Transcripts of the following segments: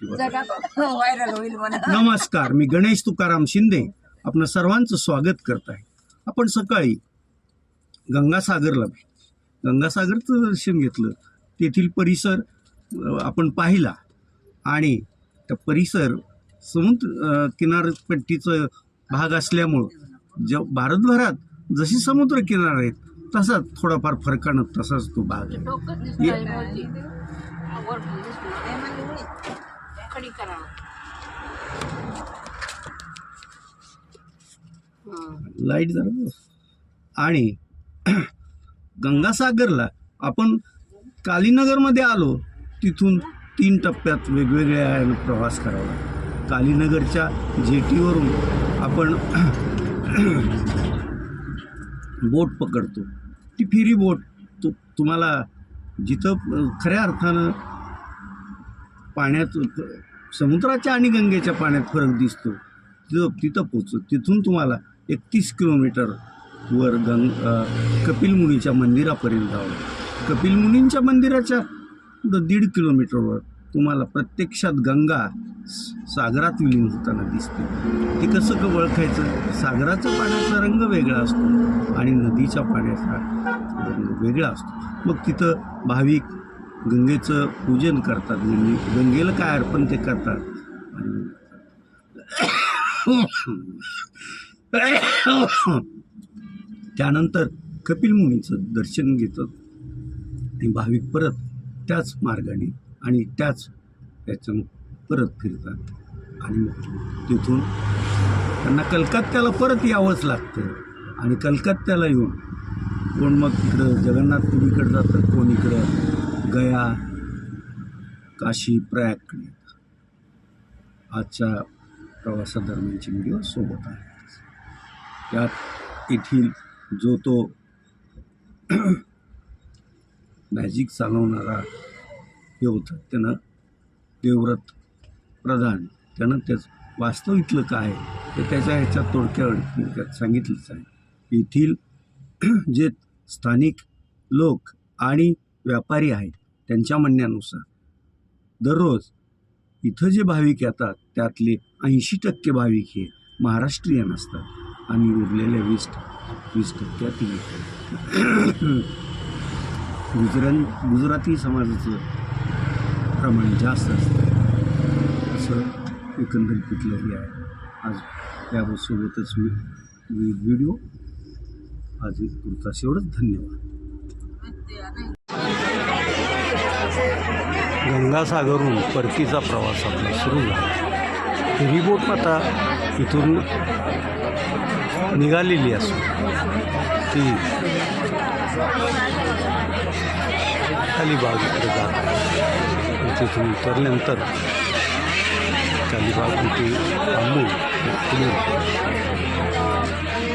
किंवा जगात व्हायरल होईल म्हणा नमस्कार मी गणेश तुकाराम शिंदे. आपलं सर्वांचं स्वागत करत आहे. आपण सकाळी गंगासागरला गंगासागरचं दर्शन घेतलं. तेथील परिसर अ, आपण पाहिला. आणि त्या परिसर समुद्र अ, किनारपट्टीचं भाग असल्यामुळं ज भारतभरात जशी समुद्र किनार आहेत तसाच थोडाफार फरकानं तसाच तो भाग आहे. खडी करावं लाइट जरा बस. आणि गंगासागरला आपण कालीनगरमध्ये आलो तिथून तीन टप्प्यात वेगवेगळ्या प्रवास करावा. कालीनगरच्या जेटीवरून आपण बोट पकडतो. ती फेरी बोट तु तुम्हाला जिथं खऱ्या अर्थानं पाण्यात समुद्राच्या आणि गंगेच्या पाण्यात फरक दिसतो. तिथं तिथं पोचतो तिथून तुम्हाला एकतीस किलोमीटर वर गंग कपिल मुनीच्या मंदिरापर्यंत जावं कपिल मुनींच्या मंदिराच्या पुढं दीड किलोमीटरवर तुम्हाला प्रत्यक्षात गंगा सागरात विलीन होताना दिसते. ते कसं क ओळखायचं? सागराच्या पाण्याचा रंग वेगळा असतो आणि नदीच्या पाण्याचा रंग वेगळा असतो. मग तिथं भाविक गंगेचं पूजन करतात गंगे. गंगेला काय अर्पण ते करतात? आणि त्यानंतर कपिल मुनीचं दर्शन घेतात आणि भाविक परत त्याच मार्गाने आणि त्याच याच्यानं परत फिरतात. आणि मग तिथून त्यांना कलकत्त्याला परत यावंच लागतं. आणि कलकत्त्याला येऊन कोण मग इकडं जगन्नाथपुरीकडे जातं कोण इकडं गया काशी प्रयागकडे आजच्या प्रवासादरम्यानची व्हिडिओ सोबत आहे. त्यात येथील जो तो मॅजिक चालवणारा हे होतं त्यानं देवव्रत प्रधान. त्यानं त्याच वास्तविकलं काय आहे ते त्याच्या ह्याच्यात थोडक्यात सांगितलंच आहे. येथील जे स्थानिक लोक आणि व्यापारी आहेत त्यांच्या म्हणण्यानुसार. दररोज इथं जे भाविक येतात त्यातले ऐंशी टक्के भाविक हे महाराष्ट्रीयन असतात. आणि उरलेल्या वीस वीस टक्क्यातील गुजरान गुजराती समाजाचं प्रमाण जास्त असतं. असं एकंदरीत कुठलंही आहे. आज त्यासोबतच मी मी व्हिडिओ. आज एक पुरताच एवढंच धन्यवाद. गंगासागरहून परतीचा प्रवास आपला सुरू झाला. फेरीबोट आता इथून निघालेली असो ती अलिबागकडे जात तिथून उतरल्यानंतर अलिबागमध्ये थांबून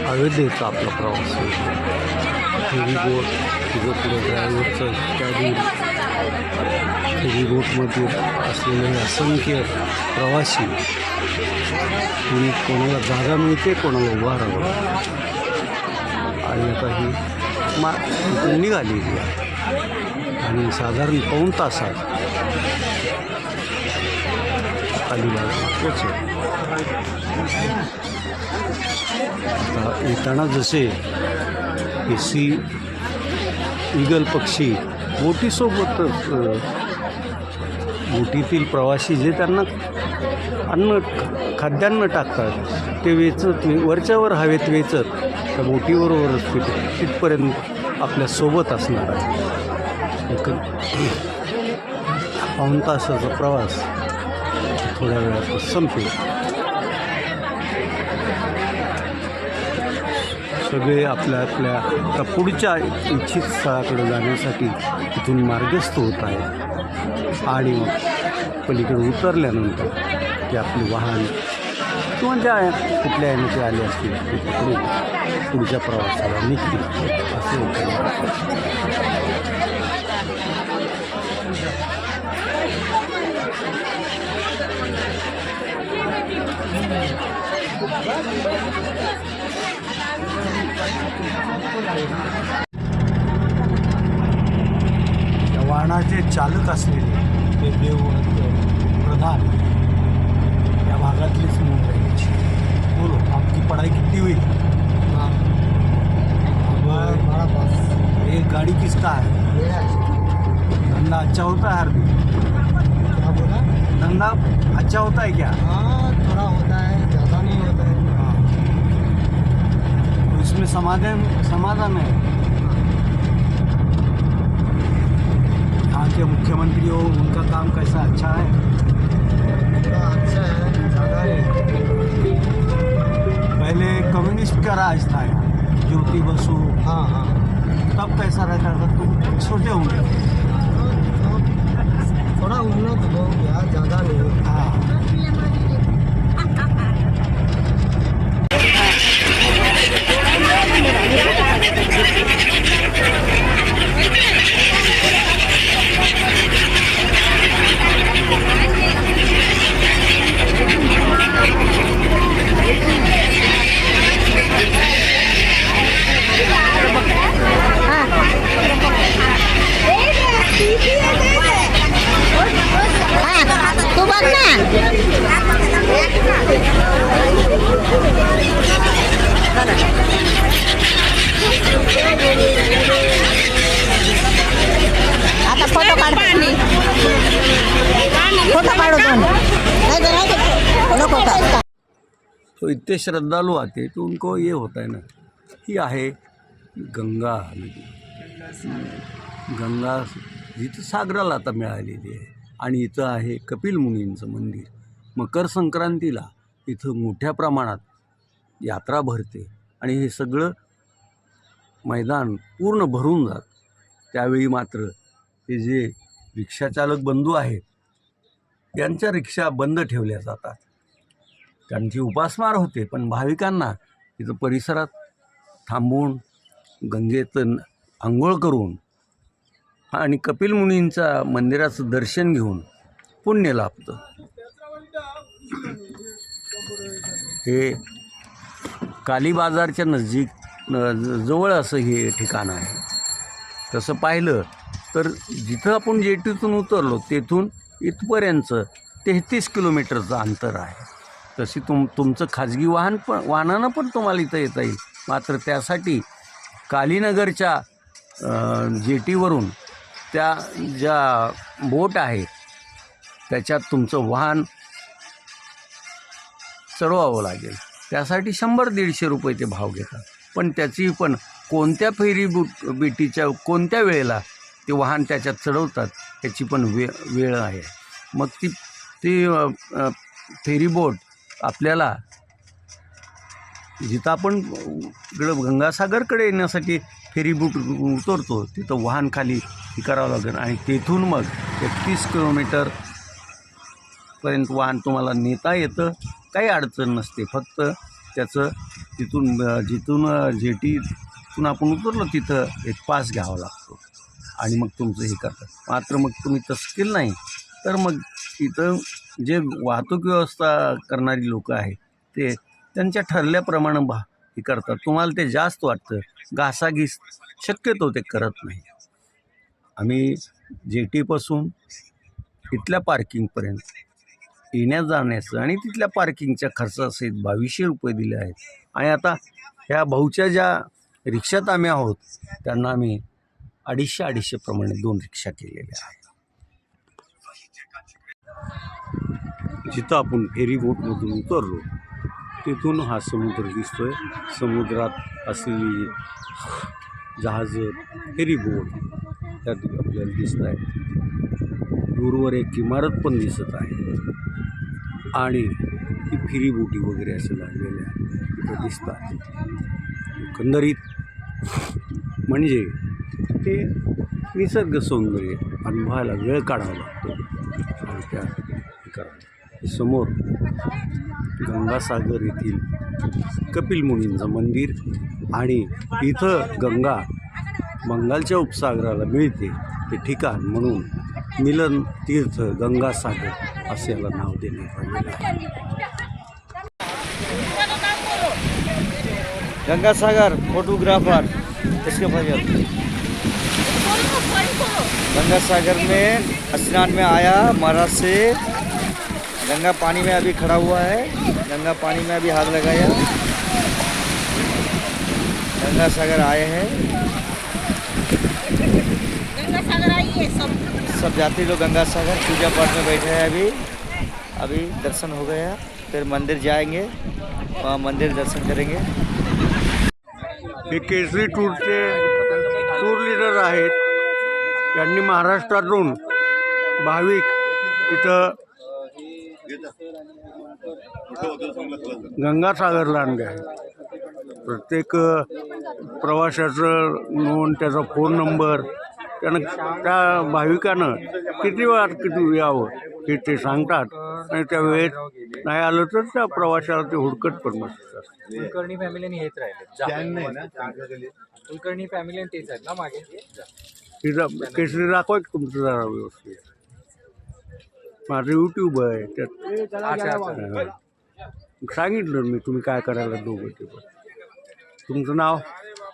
अयोध्येचा आपला प्रवास होतो फेरीबोट तिथं पुढे ड्रायव्हरचं कॅबिन फेरीबोटमध्ये असलेले असंख्य प्रवासी कुणी कोणाला जागा मिळते कोणाला उभा राहावं. आणि आता ही मा निघालेली आहे. आणि साधारण पाऊण तासात अलिबाग पोचेल आता येताना जसे एसी ईगल पक्षी बोटीसोबतच बोटीतील प्रवासी जे त्यांना अन्न खाद्यान्न टाकतात ते वेचत वरच्यावर हवेत वेचत त्या बोटीबरोबरच तिथे तिथपर्यंत आपल्यासोबत असणार आहे. एक पाऊण तासाचा प्रवास. थोड्या वेळात संपेल. सगळे आपल्या आपल्या त्या पुढच्या इच्छित स्थळाकडे जाण्यासाठी तिथून मार्गस्थ होत आहे आणि मग पलीकडे उतरल्यानंतर ते आपले वाहन किंवा ज्या कुठल्या याने ते आले असतील ते पकडून पुढच्या प्रवासाला निघतील असे त्या वाहनाचे चालक असलेले ते देवव्रत प्रधान या भागातलीच मुलं आहे बोलो आपकी पढ़ाई कितनी हुई अब ये गाड़ी किसका है धंधा अच्छा होता है हर दिन धंधा अच्छा होता है क्या? हाँ थोड़ा होता. इसमें समाधान समाधान है। यहाँ के मुख्यमंत्री हो उनका काम कैसा अच्छा है? अच्छा है ज़्यादा नहीं पहले कम्युनिस्ट का राज था यहाँ ज्योति बसु। हाँ हाँ। तब कैसा रहता था? तुम छोटे होंगे। तो- तो थोड़ा उन्नत हो गया ज़्यादा नहीं। तो इतने श्रद्धालु आते तो उनको ये होता है ना ही आहे गंगा नदी गंगा जिथं सागराला आता मिळालेली आहे. आणि इथं आहे कपिल मुनींचं मंदिर. मकर संक्रांतीला इथं मोठ्या प्रमाणात यात्रा भरते. आणि हे सगळं मैदान पूर्ण भरून जात. त्यावेळी मात्र ते जे रिक्षाचालक बंधू आहेत त्यांच्या रिक्षा बंद ठेवल्या जातात. त्यांची उपासमार होते पण भाविकांना तिथं परिसरात थांबून गंगेत आंघोळ करून आणि कपिल मुनींच्या मंदिराचं दर्शन घेऊन पुण्य लाभतं. हे कालीबाजारच्या नजीक जवळ असं हे ठिकाण आहे. तसं पाहिलं तर जिथं आपण जेटीतून उतरलो तेथून इथपर्यंत तेहतीस किलोमीटरचं अंतर आहे. तशी तुम तुमचं खाजगी वाहन पण वाहनानं पण तुम्हाला इथं येता येईल. मात्र त्यासाठी कालीनगरच्या जेटीवरून त्या ज्या बोट आहे त्याच्यात तुमचं वाहन चढवावं लागेल. त्यासाठी शंभर दीडशे रुपये ते भाव घेतात. पण त्याची पण कोणत्या फेरी बुट बेटीच्या कोणत्या वेळेला ते वाहन त्याच्यात चढवतात त्याची पण वे वेळ आहे. मग ती ती फेरीबोट आपल्याला जिथं आपण इकडं गंगासागरकडे येण्यासाठी फेरी उतरतो तिथं वाहन खाली हे करावं लागेल. आणि तेथून मग एकतीस किलोमीटर पर्यंत वाहन तुम्हाला नेता येतं. काही अडचण नसते. फक्त त्याचं तिथून जिथून जेटीतून आपण उतरलो तिथं एक पास घ्यावा लागतो. आणि मग तुमचं हे करतात. मात्र मग तुम्ही तसं केलं नाही तर मग तिथं जे वाहतूक व्यवस्था करणारी लोक आहेत ते त्यांच्या ठरल्याप्रमाणे भा हे करतात. तुम्हाला ते जास्त वाटतं. घासाघीस शक्यतो ते करत नाही. आम्ही जेटीपासून इथल्या पार्किंगपर्यंत येण्या जाण्याचं आणि तिथल्या पार्किंगच्या खर्चासहित बावीसशे रुपये दिले आहेत. आणि आता ह्या भाऊच्या ज्या रिक्षात आम्ही आहोत त्यांना आम्ही अडीचशे अडीचशेप्रमाणे दोन रिक्षा केलेल्या आहेत. जिथं आपण फेरी बोटमधून उतरलो तिथून हा समुद्र दिसतोय. समुद्रात असलेली जहाजं फेरी बोट त्यात आपल्याला दिसत आहे. दूरवर एक इमारत पण दिसत आहे. आणि ती फेरी बोटी वगैरे असं लागलेल्या तिथं दिसतात. एकंदरीत म्हणजे ते निसर्ग सौंदर्य अनुभवायला वेळ काढावा लागतो. त्या हे समोर गंगासागर येथील कपिल मुनींचं मंदिर आणि इथं गंगा बंगालच्या उपसागराला मिळते ते ठिकाण म्हणून मिलन तीर्थ गंगासागर असे याला नाव देण्यात आलेलं आहे. गंगासागर फोटोग्राफर इसके पाहिजे गंगासागर में स्नान में आया महाराज से। गंगा पानी में अभी खड़ा हुआ है। गंगा पानी में अभी हाथ लगाया। गंगा सागर आए हैं। गंगा सागर आइए सब। सब यात्री लोग गंगा सागर पूजा पाठ में बैठे हैं अभी। अभी दर्शन हो गया। फिर मंदिर जाएँगे। वहाँ मंदिर दर्शन करेंगे। हे केसरी टूरचे टूर लीडर आहेत. यांनी महाराष्ट्रातून भाविक इथं गंगासागरला आणले आहे. प्रत्येक प्रवाशाचं नोंद त्याचा फोन नंबर त्यानं त्या भाविकानं किती वेळात किती यावं हे ते सांगतात. आणि त्या वेळेत नाही आलं तर त्या प्रवाशाला ते हुडकत पण नसतात कुलकर्णी फॅमिलीने हेच राहिले. कुलकर्णी फॅमिली तेच आहेत ना मागे? केसरी दाखवा की तुमचं जरा व्यवस्थित. माझं यूट्यूब आहे त्यात अच्छा, अच्छा. हा. सांगितलं मी तुम्ही काय करायला दोघं ते पण. तुमचं नाव?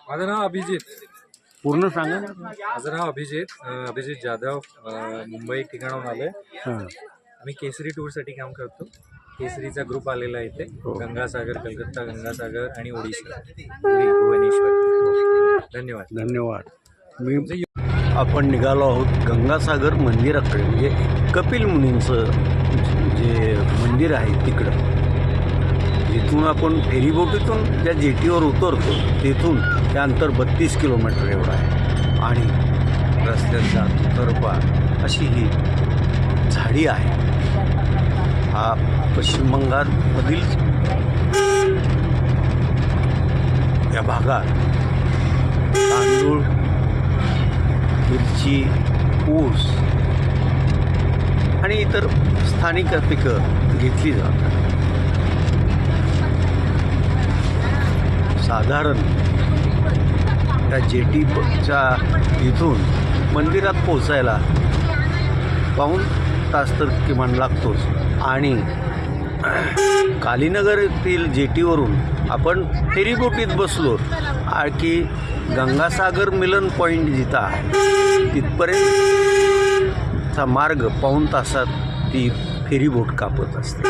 माझं नाव अभिजित. पूर्ण सांगा ना. माझं नाव अभिजित अं, अभिजित जाधव अं, मुंबई ठिकाणाहून आलोय. हां. आम्ही केसरी टूरसाठी काम करतो. केसरीचा ग्रुप आलेला आहे इथे. हो. गंगासागर कलकत्ता गंगासागर आणि ओडिशा. पुरी, भुवनेश्वर. धन्यवाद. धन्यवाद. मी आपण निघालो आहोत गंगासागर मंदिराकडे. म्हणजे कपिल मुनींचं जे मंदिर आहे तिकडं. जिथून आपण फेरीबोटीतून ज्या जेटीवर उतरतो तिथून ते अंतर बत्तीस किलोमीटर एवढं आहे. आणि रस्त्याचा दुतर्फा अशी ही झाडी आहे. हा पश्चिम बंगालमधील या भागात तांदूळ मिरची ऊस आणि इतर स्थानिक पिकं घेतली जातात. साधारण त्या जेटीच्या इथून मंदिरात पोचायला पाऊण तास तर किमान लागतोच. आणि कालीनगर येथील जेटीवरून आपण फेरीबोटीत बसलो आ- की गंगासागर मिलन पॉईंट जिथं आहे तिथपर्यंतचा मार्ग पाऊण तासात ती फेरीबोट कापत असते.